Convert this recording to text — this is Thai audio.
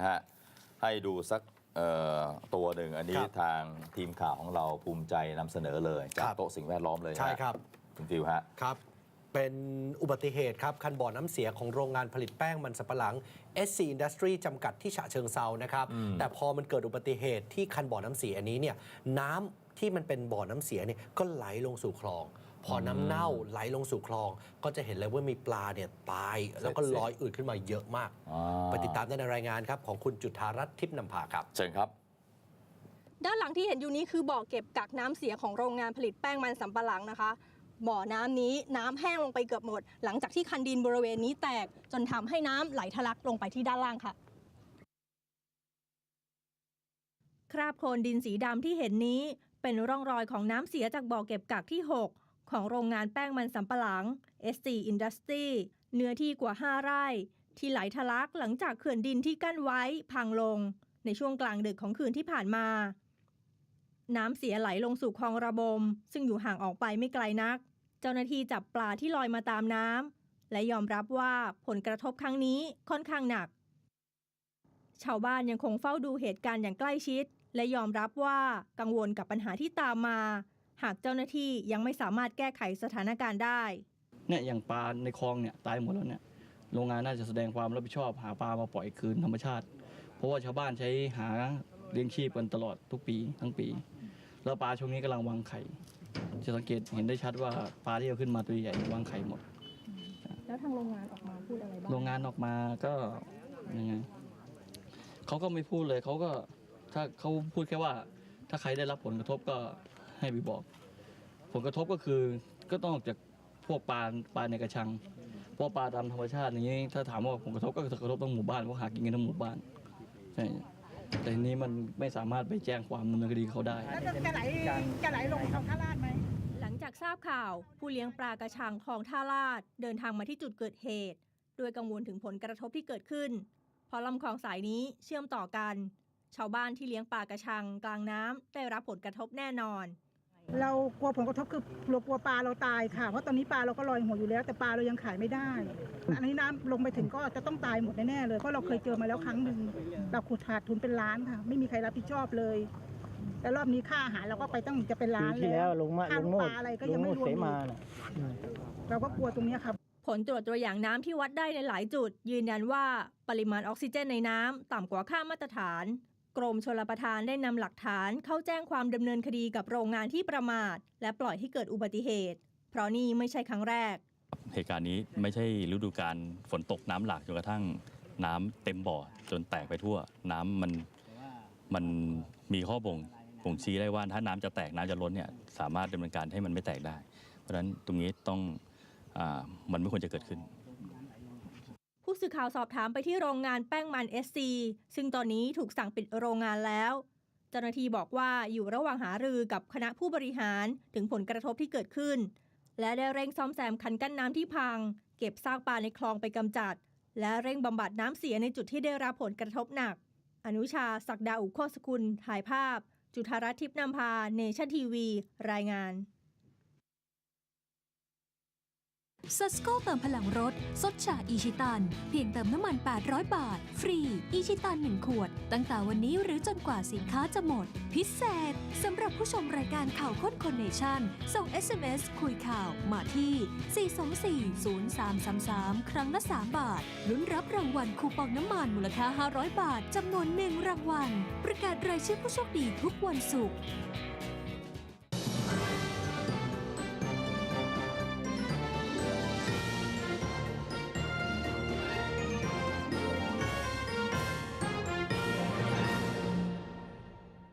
นะฮะให้ดูสักเอ่อตัวหนึ่งอันนี้ครับทางทีมข่าวของเราภูมิใจนำเสนอเลยจากครับโต๊ะสิ่งแวดล้อมเลยนะใช่ครับคุณฟิวฮะครับเป็นอุบัติเหตุครับ คันบ่อน้ำเสียของโรงงานผลิตแป้งมันสำปะหลัง SC Industry จำกัดที่ฉะเชิงเซานะครับ แต่พอมันเกิดอุบัติเหตุที่คันบ่อน้ำเสียอันนี้เนี่ยน้ำที่มันเป็นบ่อน้ำเสียเนี่ยก็ไหลลงสู่คลอง พอน้ำเน่าไหลลงสู่คลอง ก็จะเห็นเลยว่ามีปลาเนี่ยตาย แล้วก็ลอยอืดขึ้นมาเยอะมากอ่าไปติดตามได้ในรายงานครับ ของคุณจุธารัตน์ทิพย์นำพาครับ เชิญครับด้านหลังที่เห็นอยู่นี้คือบ่อเก็บกักน้ำเสียของโรงงานผลิตแป้งมันสำปะหลังนะคะ บ่อน้ำนี้น้ำแห้งลงไปเกือบหมด หลังจากที่คันดินบริเวณนี้แตกจนทำให้น้ำไหลทะลักลงไปที่ด้านล่างค่ะ คราบโคลนดินสีดำที่เห็นนี้ เป็นร่องรอยของน้ำเสียจากบ่อเก็บกักที่ 6 ของโรงงานแป้งมันสำปะหลัง SC Industry เนื้อที่กว่า 5 ไร่ ที่ไหลทะลักหลังจากเขื่อนดินที่กั้นไว้พังลง ในช่วงกลางดึกของคืนที่ผ่านมา น้ำเสียไหลลงสู่คลองระบม ซึ่งอยู่ห่างออกไปไม่ไกลนัก เจ้าหน้าที่จับปลาที่ลอยมาตามน้ำและยอมรับว่าผลกระทบครั้งนี้ค่อนข้างหนัก ชาวบ้านยังคงเฝ้าดูเหตุการณ์อย่างใกล้ชิด และยอมรับว่ากังวลกับปัญหาที่ตามมา หากเจ้าหน้าที่ยังไม่สามารถแก้ไขสถานการณ์ได้ เนี่ยอย่างปลาในคลองเนี่ยตายหมดแล้วเนี่ยโรงงานน่าจะแสดงความรับผิดชอบหาปลามาปล่อยคืนธรรมชาติ เพราะว่าชาวบ้านใช้หาเลี้ยงชีพกันตลอดทุกปีทั้งปี แล้วปลาช่วงนี้กำลังวางไข่ จะสังเกตเห็นได้ชัดว่าปลาที่เอาขึ้นมาตัวใหญ่วางไข่หมด แล้วทางโรงงานออกมาพูดอะไรบ้างโรงงานออกมาก็ยังไงเขาก็ไม่พูดเลยเขาก็ถ้าเขาพูดแค่ว่า ถ้าใครได้รับผลกระทบก็ ให้ไปบอก ผลกระทบก็คือก็ต้องจากพวกปลาปลาในกระชังเพราะปลาตามธรรมชาติอย่างนี้ถ้าถามว่าผลกระทบก็กระทบทั้งหมู่บ้านเพราะหากินกันทั้งหมู่บ้านใช่แต่ทีนี้มันไม่สามารถไปแจ้งความดำเนินคดีเขาได้ แล้วจะจะไหลจะไหลลงคลองท่าลาดไหม หลังจากทราบข่าวผู้เลี้ยงปลากระชังคลองท่าลาด เดินทางมาที่จุดเกิดเหตุโดยกังวลถึงผลกระทบที่เกิดขึ้น เพราะลำคลองสายนี้เชื่อมต่อกัน ชาวบ้านที่เลี้ยงปลากระชังกลางน้ำได้รับผลกระทบแน่นอน เรากลัวผลกระทบคือเรากลัวปลาเราตายค่ะ เพราะตอนนี้ปลาเราก็ลอยหัวอยู่แล้ว แต่ปลาเรายังขายไม่ได้ อันนี้น้ำลงไปถึงก็จะต้องตายหมดแน่ๆเลย เพราะเราเคยเจอมาแล้วครั้งหนึ่งเราขุดขาดทุนเป็นล้านค่ะ ไม่มีใครรับผิดชอบเลยแล้วรอบนี้ค่าอาหารเราก็ไปตั้งจะเป็นล้านปีที่แล้วลงมาค่าลงลูกโนปดลาอะไรก็ลยังงโนไม่ดรวมเสอีกมาน่ะ เราก็กลัวตรงเนี้ยค่ะ ผลตรวจตัวอย่างน้ำที่วัดได้ในหลายจุด ยืนยันว่าปริมาณออกซิเจนในน้ำต่ำกว่าค่ามาตรฐาน กรมชลประทานได้นำหลักฐานเข้าแจ้งความดำเนินคดีกับโรงงานที่ประมาท และปล่อยให้เกิดอุบัติเหตุ เพราะนี่ไม่ใช่ครั้งแรก เหตุการณ์นี้ไม่ใช่ฤดูการฝนตกน้ำหลากจนกระทั่งน้ำเต็มบ่อจนแตกไปทั่ว น้ำมันมันมีข้อบ่งบ่งชี้ได้ว่าถ้าน้ำจะแตกน้ำจะล้นเนี่ยสามารถดำเนินการให้มันไม่แตกได้ เพราะฉะนั้นตรงนี้ต้องอมันไม่ควรจะเกิดขึ้น ผู้สื่อข่าวสอบถามไปที่โรงงานแป้งมัน SC ซึ่งตอนนี้ถูกสั่งปิดโรงงานแล้ว เจ้าหน้าที่บอกว่าอยู่ระหว่างหารือกับคณะผู้บริหารถึงผลกระทบที่เกิดขึ้น และได้เร่งซ่อมแซมคันกั้นน้ำที่พัง เก็บซากปลาในคลองไปกำจัด และเร่งบำบัดน้ำเสียในจุดที่ได้รับผลกระทบหนัก อนุชา ศักดาอุโคสกุลถ่ายภาพ จุธารัตน์ทิพย์นำพา เนชั่นทีวี รายงาน ซัสโกเติมพลังรถสดฉาอิชิตัน เพียงเติมน้ำมัน 800 บาท ฟรี อิชิตัน 1 ขวด ตั้งแต่วันนี้หรือจนกว่าสินค้าจะหมด พิเศษสำหรับผู้ชมรายการข่าวค้นคนเนชั่น ส่ง SMS คุยข่าวมาที่ 4240333 ครั้งละ 3 บาท ลุ้นรับรางวัลคูปองน้ำมันมูลค่า 500 บาทจำนวน1รางวัล ประกาศรายชื่อผู้โชคดีทุกวันศุกร์